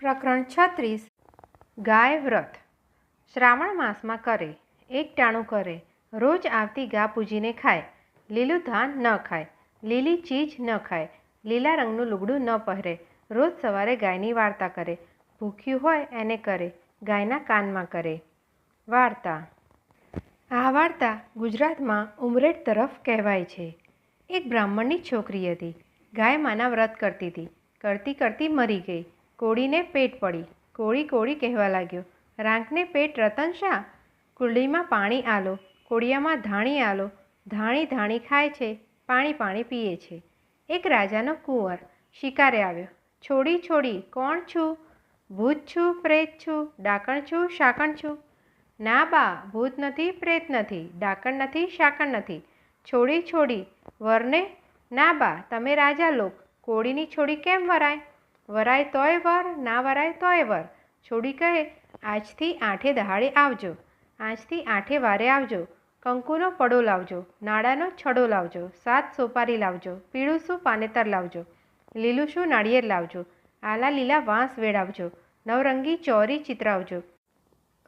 પ્રકરણ છત્રીસ. ગાય વ્રત. શ્રાવણ માસમાં કરે, એક ટાણું કરે, રોજ આવતી ગા પૂજીને ખાય, લીલું ધાન ન ખાય, લીલી ચીજ ન ખાય, લીલા રંગનું લુગડું ન પહેરે, રોજ સવારે ગાયની વાર્તા કરે, ભૂખ્યું હોય એને કરે, ગાયના કાનમાં કરે. વાર્તા. આ વાર્તા ગુજરાતમાં ઉમરેઠ તરફ કહેવાય છે. એક બ્રાહ્મણની છોકરી હતી. ગાય માના વ્રત કરતી હતી. કરતી કરતી મરી ગઈ. કોળીને પેટ પડી. કોળી કોળી કહેવા લાગ્યો. રાંકને પેટ, રતન શા? કુંડીમાં પાણી આલો. કોળિયામાં ધાણી આલો. ધાણી ધાણી ખાય છે. પાણી પાણી પીએ છે. એક રાજાનો કુંવર શિકારે આવ્યો. છોડી છોડી, કોણ છું? ભૂત છું, પ્રેત છું? ડાકણ છું, શાકણ છું? ના બા, ભૂત નથી, પ્રેત નથી. ડાકણ નથી, શાકણ નથી. છોડી છોડી, વરને? ના બા, તમે રાજા લોક. કોળીની છોડી કેમ વરાય? વરાય તોય વર, ના વરાય તોય વર. છોડી કહે, આજથી આઠે દહાડે આવજો. આજથી આઠે વારે આવજો. કંકુનો પડો લાવજો. નાડાનો છડો લાવજો. સાત સોપારી લાવજો. પીળું શું પાનેતર લાવજો. લીલું શું નાળિયેર લાવજો. આલા લીલા વાંસ વેડાવજો. નવરંગી ચોરી ચિતરાવજો.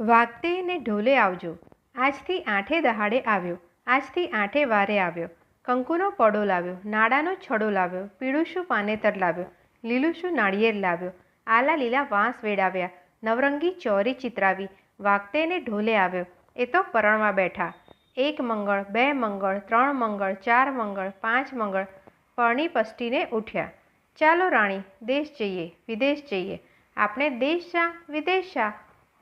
વાગતે ને ઢોલે આવજો. આજથી આઠે દહાડે આવ્યો. આજથી આઠે વારે આવ્યો. કંકુનો પડો લાવ્યો. નાડાનો છડો લાવ્યો. પીળું શું પાનેતર લાવ્યો. લીલું શું નાળિયેર લાવ્યો. આલા લીલા વાંસ વેડાવ્યા. નવરંગી ચોરી ચિતરાવી. વાગતે ઢોલે આવ્યો. એ તો પરણવા બેઠા. એક મંગળ, બે મંગળ, ત્રણ મંગળ, ચાર મંગળ, પાંચ મંગળ પરણી પસ્ટીને ઉઠ્યા. ચાલો રાણી, દેશ જઈએ, વિદેશ જઈએ. આપણે દેશ શા વિદેશ શા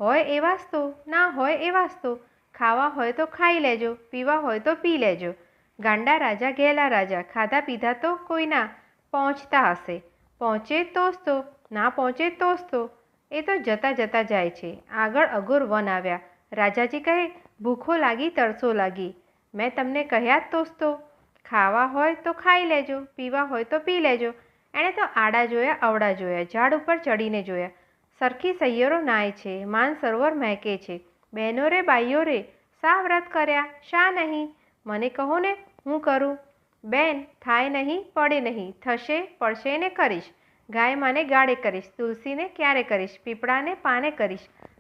હોય એવા તો ના હોય એવા તો ખાવા હોય તો ખાઈ લેજો, પીવા હોય તો પી લેજો. ગાંડા રાજા ગેલા રાજા. ખાધા પીધા તો કોઈના પહોંચતા હશે. પહોંચે દોસ્તો ના પહોંચે દોસ્તો એ તો જતા જતા જાય છે. આગળ અઘોર વન આવ્યા. રાજાજી કહે, ભૂખો લાગી, તરસો લાગી. મેં તમને કહ્યા જ દોસ્તો ખાવા હોય તો ખાઈ લેજો, પીવા હોય તો પી લેજો. એણે તો આડા જોયા અવડા જોયા, ઝાડ ઉપર ચડીને જોયા. સરખી સૈયરો નાય છે, માન સરોવર મહેકે છે. બહેનો રે, બાઈઓ રે, શા વ્રત કર્યા, શા નહીં? મને કહો ને, હું કરું? બેન, થાય નહીં, પડે નહીં, થશે, પડશે ને કરીશ. ગાય માને ગાળે કરીશ, તુલસીને ક્યારે કરીશ, પીપળાને પાને કરીશ,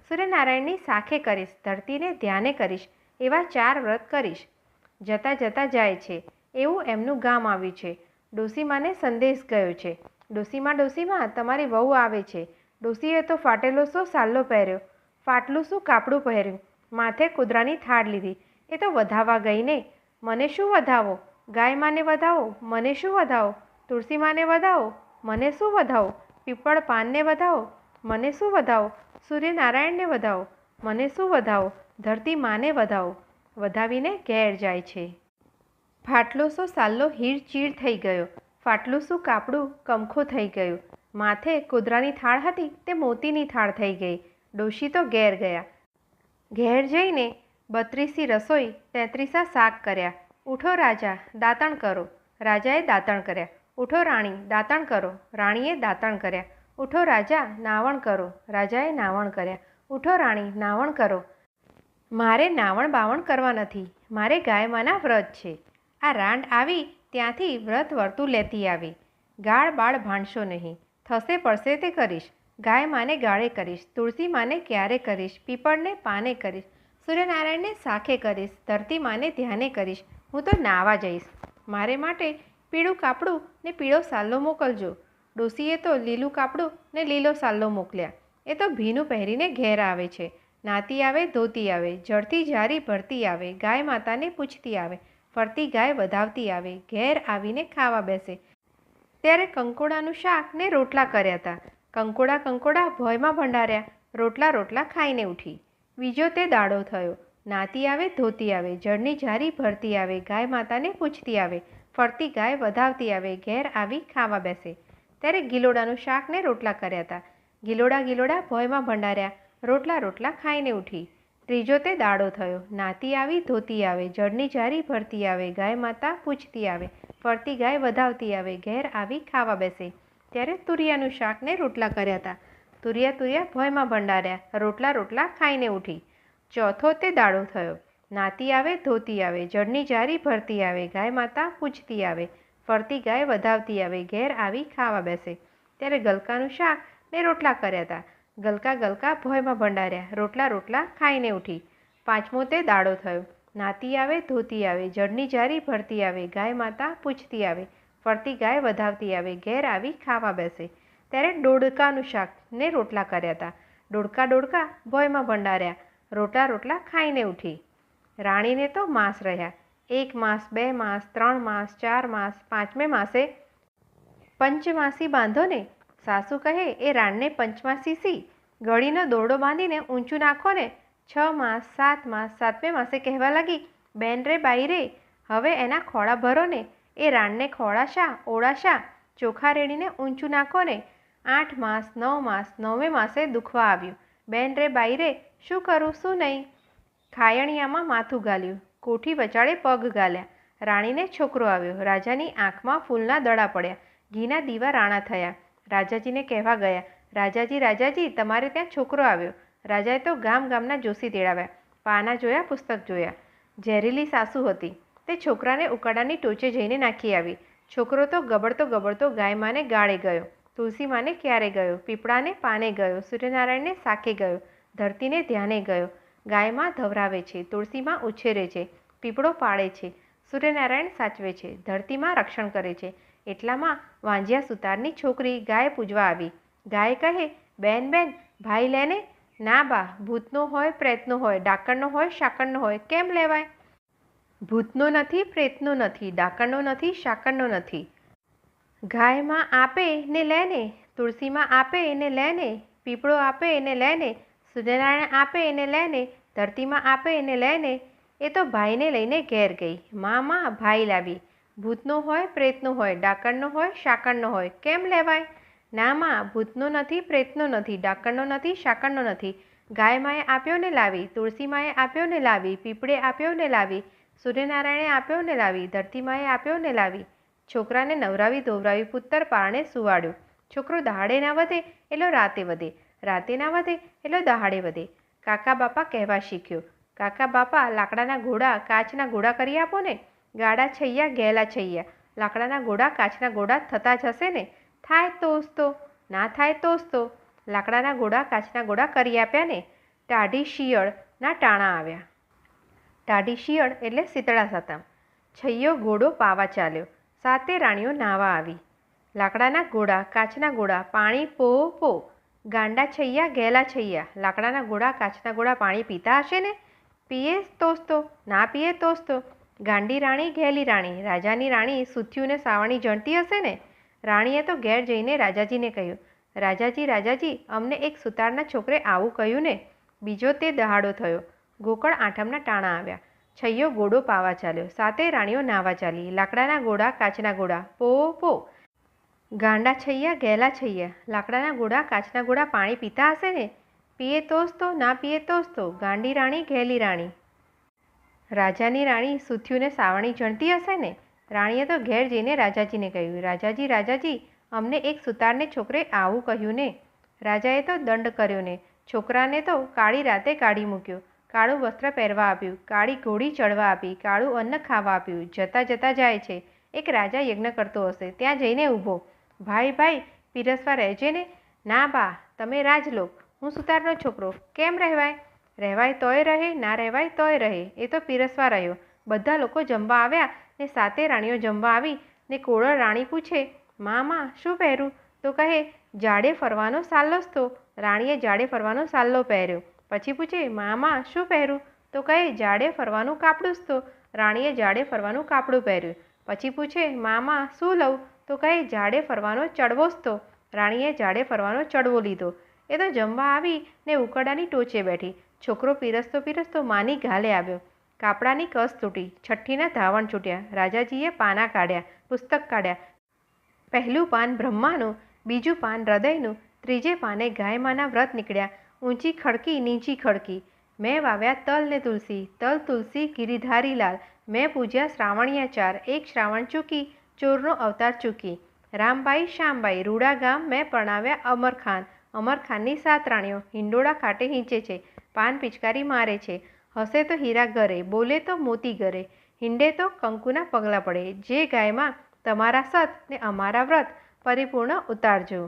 સૂર્યનારાયણની સાખે કરીશ, ધરતીને ધ્યાને કરીશ, એવા ચાર વ્રત કરીશ. જતાં જતાં જાય છે, એવું એમનું ગામ આવ્યું છે. ડોસીમાને સંદેશ ગયો છે. ડોસીમાં ડોસીમાં, તમારી વહુ આવે છે. ડોસીએ તો ફાટેલો શું સાલ્લો પહેર્યો. ફાટલું શું કાપડું પહેર્યું? માથે કુદરાની થાળ લીધી. એ તો વધાવવા ગઈને મને શું વધાવો? ગાય માને વધાવો, મને શું વધાવો? તુલસી માને વધાવો, મને શું વધાવો? પીપળ પાનને વધાવો, મને શું વધાવો? સૂર્યનારાયણને વધાવો, મને શું વધાવો? ધરતી માને વધાવો. વધાવીને ઘેર જાય છે. ફાટલો સો સાલ્લો ચીડ થઈ ગયો. ફાટલું શું કાપડું કમખો થઈ ગયું. માથે કુદરાની થાળ હતી તે મોતીની થાળ થઈ ગઈ. ડોશી તો ઘેર ગયા. ઘેર જઈને બત્રીસી રસોઈ, તેત્રીસા શાક કર્યા. ઉઠો રાજા, દાંતણ કરો. રાજાએ દાંતણ કર્યા. ઉઠો રાણી, દાંતણ કરો. રાણીએ દાંતણ કર્યા. ઉઠો રાજા, નાવણ કરો. રાજાએ નાવણ કર્યા. ઉઠો રાણી, નાવણ કરો. મારે નાવણ બાવણ કરવા નથી. મારે ગાયમાના વ્રત છે. આ રાંડ આવી, ત્યાંથી વ્રત વર્તું લેતી આવી. ગાળ બાળ ભાંડશો નહીં. થશે પડશે તે કરીશ. ગાય માને ગાળે કરીશ. તુલસી માને ક્યારે કરીશ. પીપળને પાને કરીશ. સૂર્યનારાયણને સાખે કરીશ. ધરતી માને ધ્યાને કરીશ. હું તો નાવા જઈશ. મારે માટે પીળું કાપડું ને પીળો સાલ્લો મોકલજો. ડોસીએ તો લીલું કાપડું ને લીલો સાલ્લો મોકલ્યા. એ તો ભીનું પહેરીને ઘેર આવે છે. નાતી આવે, ધોતી આવે. જળથી જારી ભરતી આવે. ગાય માતાને પૂછતી આવે. ફરતી ગાય વધાવતી આવે. ઘેર આવીને ખાવા બેસે. ત્યારે કંકોડાનું શાક ને રોટલા કર્યા હતા. કંકોડા કંકોડા ભોયમાં ભંડાર્યા. રોટલા રોટલા ખાઈને ઉઠી. બીજો તે દાડો થયો. નાતી આવે, ધોતી આવે, જળની જારી ભરતી આવે, ગાય માતાને પૂછતી આવે, ફરતી ગાય વધાવતી આવે, ઘેર આવી ખાવા બેસે. ત્યારે ગિલોડાનું શાક ને રોટલા કર્યા હતા. ગિલોડા ગિલોડા ભોયમાં ભંડાર્યા, રોટલા રોટલા ખાઈને ઉઠી. ત્રીજો તે દાડો થયો. નાતી આવી, ધોતી આવે, જળની જારી ભરતી આવે, ગાય માતા પૂછતી આવે, ફરતી ગાય વધાવતી આવે, ઘેર આવી ખાવા બેસે. ત્યારે તુરિયાનું શાકને રોટલા કર્યા હતા. તુરિયા તુરિયા ભોયમાં ભંડાર્યા, રોટલા રોટલા ખાઈને ઉઠી. ચોથો તે દાડો થયો. નાતી આવે, ધોતી આવે, જળની જારી ભરતી આવે, ગાય માતા પૂછતી આવે, ફરતી ગાય વધાવતી આવે, ઘેર આવી ખાવા બેસે. ત્યારે ગલકાનું શાક ને રોટલા કર્યા હતા ગલકા ગલકા ભોયમાં ભંડાર્યા, રોટલા રોટલા ખાઈને ઉઠી. પાંચમો તે દાડો થયો. નાતી આવે, ધોતી આવે, જળની જારી ભરતી આવે, ગાય માતા પૂછતી આવે, ફરતી ગાય વધાવતી આવે, ઘેર આવી ખાવા બેસે. ત્યારે ડોડકાનું શાક ને રોટલા કર્યા હતા ડોડકા ડોડકા ભોયમાં ભંડાર્યા. રોટલા રોટલા ખાઈને ઉઠી. રાણીને તો માસ રહ્યા. એક માસ, બે માસ, ત્રણ માસ, ચાર માસ, પાંચમે માસે પંચમાસી બાંધો ને સાસુ કહે, એ રાણને પંચમાસી સી. ગળીનો દોરડો બાંધીને ઊંચું નાખો ને છ માસ, સાત માસ, સાતમે માસે કહેવા લાગી, બેન રે, બાઈ રે, હવે એના ખોળા ભરો ને એ રાણને ખોળાશા ઓળાશા ચોખા રેડીને ઊંચું નાખો ને આઠ માસ, નવ માસ, નવમે માસે દુખવા આવ્યું. બેન રે, બાઈ રે શું કરું, શું નહીં? ખાયણિયામાં માથું ગાલ્યું. કોઠી વચાળે પગ ગાલ્યા. રાણીને છોકરો આવ્યો. રાજાની આંખમાં ફૂલના દડા પડ્યા. ઘીના દીવા રાણા થયા. રાજાજીને કહેવા ગયા, રાજાજી રાજાજી, તમારે ત્યાં છોકરો આવ્યો. રાજાએ તો ગામ ગામના જોશી તેડાવ્યા. પાના જોયા, પુસ્તક જોયા. ઝેરીલી સાસુ હતી. તે છોકરાને ઉકાળાની ટોચે જઈને નાખી આવી. છોકરો તો ગબડતો ગબડતો ગાય માને ગાળે ગયો. તુલસી માને ક્યારે ગયો? પીપળાને પાને ગયો. સૂર્યનારાયણને સાકે ગયો. ધરતીને ધ્યાને ગયો. ગાયમાં ધવરાવે છે, તુલસીમાં ઉછેરે છે, પીપળો પાળે છે, સૂર્યનારાયણ સાચવે છે, ધરતીમાં રક્ષણ કરે છે. એટલામાં વાંજિયા સુતારની છોકરી ગાય પૂજવા આવી. ગાય કહે, બેન બેન, ભાઈ લેને? ના બા, ભૂતનો હોય, પ્રેતનો હોય, ડાકણનો હોય, શાકણનો હોય, કેમ લેવાય? ભૂતનો નથી, પ્રેતનો નથી, ડાકણનો નથી, શાકણનો નથી. ગાયમાં આપે ને લેને? તુલસીમાં આપે ને લેને? પીપળો આપે ને લેને? સૂર્યનારાયણ આપે એને લઈને, ધરતીમાં આપે એને લઈને, એ તો ભાઈને લઈને ઘેર ગઈ. મામા ભાઈ લાવી. ભૂતનો હોય, પ્રેતનો હોય, ડાકણનો હોય, શાકણનો હોય, કેમ લેવાય? ના માં, ભૂતનો નથી, પ્રેતનો નથી, ડાકણનો નથી, શાકણનો નથી. ગાય માએ આપ્યો ને લાવી, તુલસી માએ આપ્યો ને લાવી, પીપળે આપ્યો ને લાવી સૂર્યનારાયણે આપ્યો ને લાવી, ધરતી માએ આપ્યો ને લાવી. છોકરાને નવરાવી ધોવરાવી પુત્તર પારણે સુવાડ્યો. છોકરો દહાડે ના વધે, એટલો રાતે વધે. રાતે ના વધે એટલે દહાડે વધે. કાકા બાપા કહેવા શીખ્યો, કાકા બાપા, લાકડાના ઘોડા કાચના ઘોડા કરી આપો ને? ગાડા છૈયા, ગેલા છૈયા. લાકડાના ઘોડા કાચના ઘોડા થતા જ હશે ને? થાય તોસ તો, ના થાય તોસ તો. લાકડાના ઘોડા કાચના ઘોડા કરી આપ્યા ને? ટાઢી શિયળના ટાણા આવ્યા. ટાઢી શિયળ એટલે શીતળા સાતમ. છૈયો ઘોડો પાવા ચાલ્યો. સાતે રાણીઓ નાવા આવી. લાકડાના ઘોડા, કાચના ઘોડા, પાણી પો પો. ગાંડા છૈયા, ગેલા છૈયા. લાકડાના ગોળા, કાચના ગોળા પાણી પીતા હશે ને? પીએ તોસ તો ના પીએ તોસ તો ગાંડી રાણી ઘેલી રાણી. રાજાની રાણી સુથ્યુંને સાવણી જણતી હશે ને? રાણીએ તો ઘેર જઈને રાજાજીને કહ્યું, રાજાજી રાજાજી, અમને એક સુતારના છોકરે આવું કહ્યું ને? બીજો તે દહાડો થયો. ગોકળ આઠમના ટાણા આવ્યા. છૈયો ગોડો પાવા ચાલ્યો. સાતે રાણીઓ નાવા ચાલી. લાકડાના ગોળા, કાચના ગોળા. પો પો. ગાંડા છૈયા, ગેલા છૈયા. લાકડાના ગોળા, કાચના ગોળા પાણી પીતા હશે ને? પીએ તોસ તો, ના પીએ તોસ તો. ગાંડી રાણી, ઘેલી રાણી. રાજાની રાણી સુથ્યુંને સાવણી જણતી હશે ને? રાણીએ તો ઘેર જઈને રાજાજીને કહ્યું, રાજાજી રાજાજી, અમને એક સુતારને છોકરે આવું કહ્યું ને? રાજાએ તો દંડ કર્યો ને. છોકરાને તો કાળી રાતે કાઢી મૂક્યો. કાળું વસ્ત્ર પહેરવા આપ્યું, કાળી ઘોડી ચડવા આપી, કાળું અન્ન ખાવા આપ્યું. જતા જતા જાય છે. એક રાજા યજ્ઞ કરતો હશે. ત્યાં જઈને ઊભો. ભાઈ ભાઈ, પીરસવા રહેજે ને? ના બા, તમે રાજ લો હું સુતારનો છોકરો, કેમ રહેવાય? રહેવાય તોય રહે, ના રહેવાય તોય રહે, એ તો પીરસવા રહ્યો. બધા લોકો જમવા આવ્યા ને સાતે રાણીઓ જમવા આવી ને કોળર રાણી પૂછે, મામા, શું પહેરું તો કહે, જાડે ફરવાનો સાલ્લો જ તો રાણીએ જાડે ફરવાનો સાલ્લો પહેર્યો. પછી પૂછે, મામા, શું પહેરું તો કહે, જાડે ફરવાનું કાપડું જ તો રાણીએ જાડે ફરવાનું કાપડું પહેર્યું. પછી પૂછે, મામા, શું લઉં? તો કહે જાડે ફરવાનો ચડવો જ તો. રાણીએ જાડે ફરવાનો ચડવો લીધો. એ તો જમવા આવી ને ઉકરડાની ટોચે બેઠી. છોકરો પીરસતો પીરસતો માની ગાલે આવ્યો. કાપડાની કસ તૂટી. છઠ્ઠીના ધાવણ છૂટ્યા. રાજાજીએ પાના કાઢ્યા, પુસ્તક કાઢ્યા. પહેલું પાન બ્રહ્માનું, બીજું પાન હૃદયનું, ત્રીજે પાને ગાયમાના વ્રત નીકળ્યા. ઊંચી ખડકી, નીચી ખડકી. મેં વાવ્યા તલ ને તુલસી. તલ, તુલસી, ગિરિધારી લાલ. મેં પૂજ્યા શ્રાવણીયા ચાર એક શ્રાવણ ચૂકી. ચોરનો અવતાર ચૂકી. રામબાઈ શ્યામબાઈ રૂડા ગામ મેં પરણાવ્યા અમરખાન અમરખાનની સાત રાણીઓ હિંડોળા ખાટે હિંચે છે, પાન પિચકારી મારે છે. હસે તો હીરા ઘરે, બોલે તો મોતી ઘરે. હિંડે તો કંકુના પગલાં પડે. જે ગાયમાં તમારા સત ને અમારા વ્રત, પરિપૂર્ણ ઉતારજો.